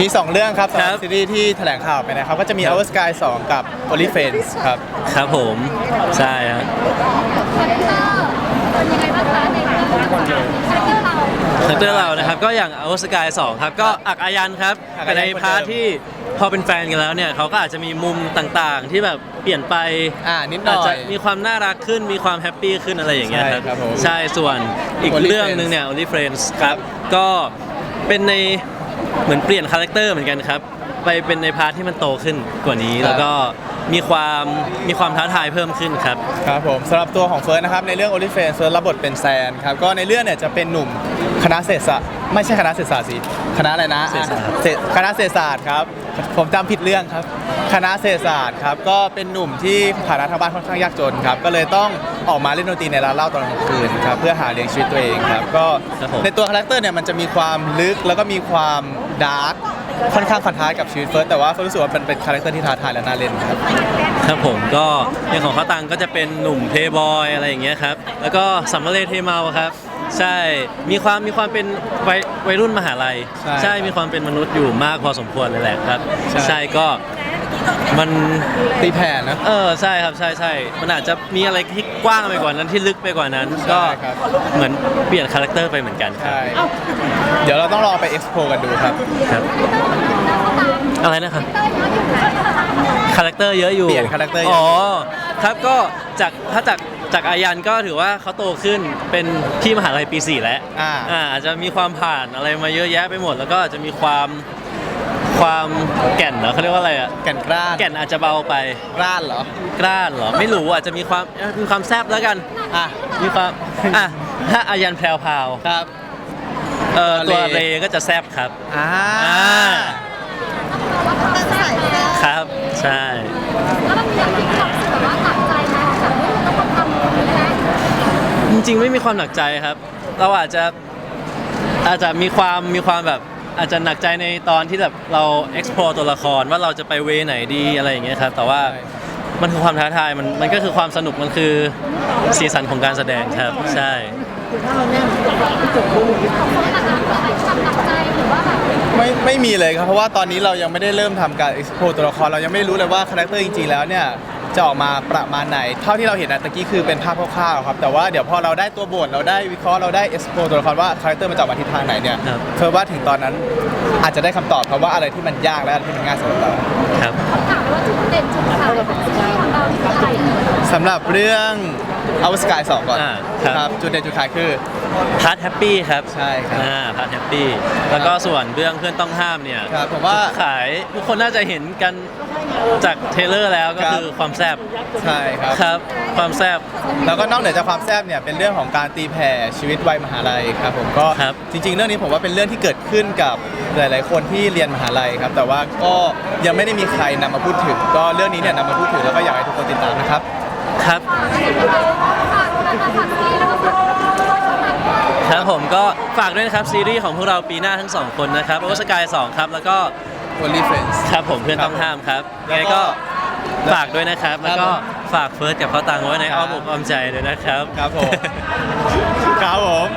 มี 2 เรื่องครับสำหครัรับบซีรีส์ที่แถลงข่าวไปนะครับ ก็จะมี Our Sky 2 กับ Only Friends ครับ ครับผม ใช่ครับคาแรคเตอร์เป็นยังไงบ้างคะในเรื่องคาแรคเตอร์เราคาแรคเตอร์เรานะครับ ก็อย่างอ w สกาย2ครับ ก็อักอายันครับอักเป็นอายัในนคนเดิม พาร์ทที่พอเป็นแฟนกันแล้วเนี่ยเขาก็อาจจะมีมุมต่างๆ ที่แบบเปลี่ยนไป อ่า นิดหน่อาจอจะย มีความน่ารักขึ้นมีความแฮปปี้ขึ้นอะไรอย่างเงี้ยใช่ครับครับผมใช่ส่วนอีก Only เรื่อง Friends หนึ่งเนี่ย Only Friends ครับ ก็เป็นใน เหมือนเปลี่ยนคาแรคเตอร์เหมือนกันครับ ไปเป็นในพาร์ทที่มันโตขึ้นกว่านี้ครับแล้วก็มีความมีความท้าทายเพิ่มขึ้นครับ ครับผมสำหรับตัวของเฟิร์สนะครับในเรื่อง Only Friends เฟิร์สรับบทเป็นแซนครับก็ในเรื่องเนี่ยจะเป็นหนุ่มคณะเศรษฐศาสตร์ ไม่ใช่คณะเศรษฐศาสตร์สิคณะอะไรนะเศรษฐศาสตร์ เศรษฐคณะเศรษฐศาสตร์ครับ ผมจำผิดเรื่องครับ คณะเศรษฐศาสตร์ครับก็เป็นหนุ่มที่ฐานะทางบ้านค่อนข้างยากจนครับ ก็เลยต้องออกมาเล่นดนตรีในร้านเหล้าตอนกลางคืนครับเพื่อหาเลี้ยงชีวิตตัวเองครับก็ครับผม ในตัวคาแรคเตอร์เนี่ยมันจะมีความลึกแล้วก็มีความดาร์กค่อนข้างคอนทราสต์กับชีวิตเฟิร์สแต่ว่าเฟิร์สรู้สึกว่าเป็นเป็นคาแรคเตอร์ที่ท้าทายและน่าเล่นครับ ครับผมก็อย่างของข้าวตังก็จะเป็นหนุ่มเพย์บอยอะไรอย่างเงี้ยครับ แล้วก็สัมมาเลเทเมาครับ ใช่มีความมีความเป็นวัยวัยรุ่นมหาลัยใช่มีความเป็นมนุษย์อยู่มากพอสมควรเลยแหละครับ ใช่ ใช่ก็มันตีแผ่นะ เออใช่ครับใช่ใช่มันอาจจะมีอะไรที่กว้างไปกว่านั้นที่ลึกไปกว่านั้น ก็ใช่ครับ เหมือนเปลี่ยนคาแรคเตอร์ไปเหมือนกันครับใช่เดี๋ยวเราต้องลองไป explore กันดูครับ ครับอะไรนะครับเตอร์เยอะอยู่นะคาแรคเตอร์เยอะอยู่เปลี่ยนคาแรคเตอร์เยอะ อ๋อ ครับก็จากถ้าจาก จากอายันก็ถือว่าเขาโตขึ้นเป็นพี่มหาลัยปี4แล้วอ่า อ่าอาจจะมีความผ่านอะไรมาเยอะแยะไปหมด แล้วก็อาจจะมีความความแก่นเหรอเขาเรียกว่าอะไรอะแก่นกล้านแก่นอาจจะเบาไปกล้านเหรอกล้านเหรอไม่รู้อาจจะมีความเอ่อมีความแซบแล้วกัน อะมีความอะถ้าอายันแพรวพราวครับ เอ่อตัวเลเรก็จะแซบครับอ่าอ่าเป็นสายแฟนครับ ใช่ แล้วมันมีอย่างที่เรา ริง ๆ ไม่มีความหนักใจครับ เราอาจจะอาจจะมีความมีความแบบอาจจะหนักใจในตอนที่แบบเรา explore ตัวละครว่าเราจะไปเวไหนดีอะไรอย่างเงี้ยครับแต่ว่ามันคือความท้าทายมันมันก็คือความสนุกมันคือสีสันของการแสดงครับใช่ ไม่ไม่ไม่มีเลยครับเพราะว่าตอนนี้เรายังไม่ได้เริ่มทำการ explore ตัวละครเรายังไม่รู้เลยว่าคาแรคเตอร์จริงๆแล้วเนี่ย จะออกมาประมาณไหน เท่าที่เราเห็นนะตะกี้คือเป็นภาพคร่าวๆครับแต่ว่าเดี๋ยวพอเราได้ตัวบทเราได้วิเคราะห์เราได้ explore ตัวละครว่าคาแรคเตอร์มันจะออกมาทิศทางไหนเนี่ยครับเพิ่ว่าถึงตอนนั้นอาจจะได้คำตอบครับว่าอะไรที่มันยากและอะไรที่มันง่ายสำหรับเรา ครับเขาถามว่าจุดเด่นจุดขายของซีรีส์ของเราคืออะไรสำหรับเรื่อง Our Sky 2ก่อนอ่าครับครับ จุดเด่นจุดขายคือ พาร์ทแฮปปี้ครับใช่ครับ อ่าพาร์ทแฮปปี้แล้วก็ส่วนเรื่องเพื่อนต้องห้ามเนี่ยครับผมว่าจุดขายทุกคนน่าจะเห็นกันจากเทรลเลอร์แล้วก็ครับ คือความแซ่บใช่ครับ ครับ ความแซ่บแล้วก็นอกเหนือจากความแซ่บเนี่ยเป็นเรื่องของการตีแผ่ชีวิตวัยมหาลัยครับผมก็ครับจริง ๆ เรื่องนี้ผมว่าเป็นเรื่องที่เกิดขึ้นกับหลาย ๆ คนที่เรียนมหาลัยครับแต่ว่าก็ยังไม่ได้มีใครนำมาพูดถึง ก็เรื่องนี้เนี่ยนำมาพูดถึงแล้วก็อยากให้ทุกคนติดตามนะครับ ครับ ฝากด้วยนะคะฝากซีรีส์แล้วก็ฝาก ครับผมก็ฝากด้วยนะครับ ซีรีส์ของพวกเราปีหน้าทั้งสองคนนะครับโอสกาย2ครับ แล้วก็ Only Friends ครับผมเพื่อนต้องห้ามครับแล้ยังวไงก็ก็ฝากด้วยนะครับ แล้วก็ครับผมฝากเฟิร์สกับข้าวตังไว้ในครับอ้อมอกอ้อมใจด้วยนะครับ ครับผม ครับผม